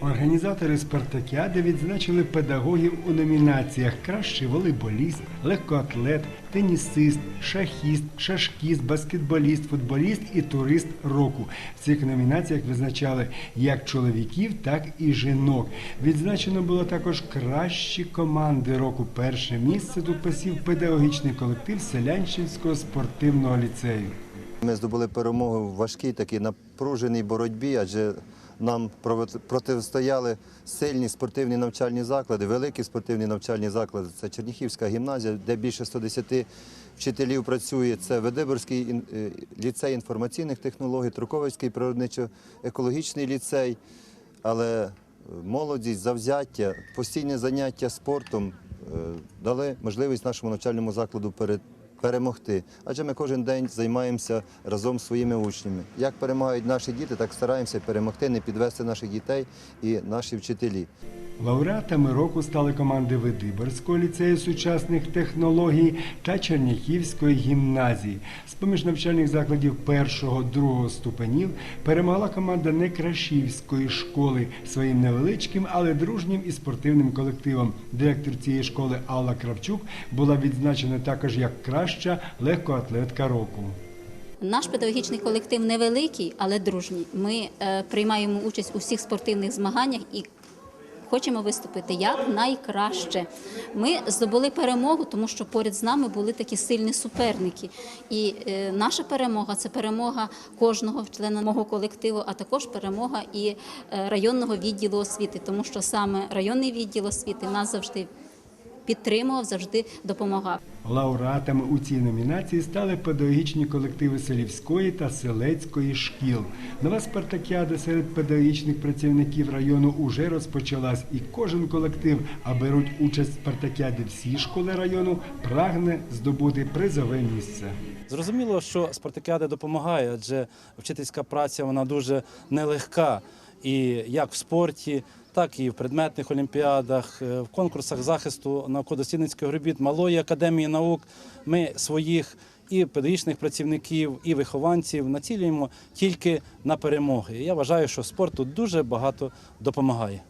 Організатори спартакіади відзначили педагогів у номінаціях Кращий волейболіст, легкоатлет, тенісист, шахіст, шашкіст, баскетболіст, футболіст і турист року. В цих номінаціях визначали як чоловіків, так і жінок. Відзначено було також кращі команди року. Перше місце тут посів педагогічний колектив Селянчинського спортивного ліцею. Ми здобули перемогу в важкій такій напруженій боротьбі, адже нам проти- протистояли сильні спортивні навчальні заклади, великі спортивні навчальні заклади. Це Черніхівська гімназія, де більше 110 вчителів працює. Це Ведиборський е, ліцей інформаційних технологій, Труковицький природничо-екологічний ліцей. Але е, молодість, завзяття, постійне заняття спортом е, дали можливість нашому навчальному закладу перед перемогти. Адже ми кожен день займаємося разом з своїми учнями. Як перемагають наші діти, так стараємося перемогти, не підвести наших дітей і наші вчителі. Лауреатами року стали команди Видиборського ліцею сучасних технологій та Черняхівської гімназії. З поміж навчальних закладів першого другого ступенів перемогла команда Некрашівської школи своїм невеличким, але дружнім і спортивним колективом. Директор цієї школи Алла Кравчук була відзначена також як краща легкоатлетка року. Наш педагогічний колектив невеликий, але дружній. Ми е, приймаємо участь у всіх спортивних змаганнях і хочемо виступити як найкраще. Ми здобули перемогу, тому що поряд з нами були такі сильні суперники. І е, наша перемога це перемога кожного члена мого колективу, а також перемога і е, районного відділу освіти, тому що саме районний відділ освіти нас завжди підтримував, завжди допомагав. Лауреатами у цій номінації стали педагогічні колективи Селівської та Селецької шкіл. Нова спартакіада серед педагогічних працівників району уже розпочалась, і кожен колектив, а беруть участь в спартакіаді всі школи району, прагне здобути призове місце. Зрозуміло, що спартакіада допомагає, адже вчительська праця вона дуже нелегка. І як в спорті, так і в предметних олімпіадах, е, в конкурсах захисту науково-дослідницьких робіт Малої академії наук. Ми своїх і педагогічних працівників, і вихованців націлюємо тільки на перемоги. Я вважаю, що спорт тут дуже багато допомагає.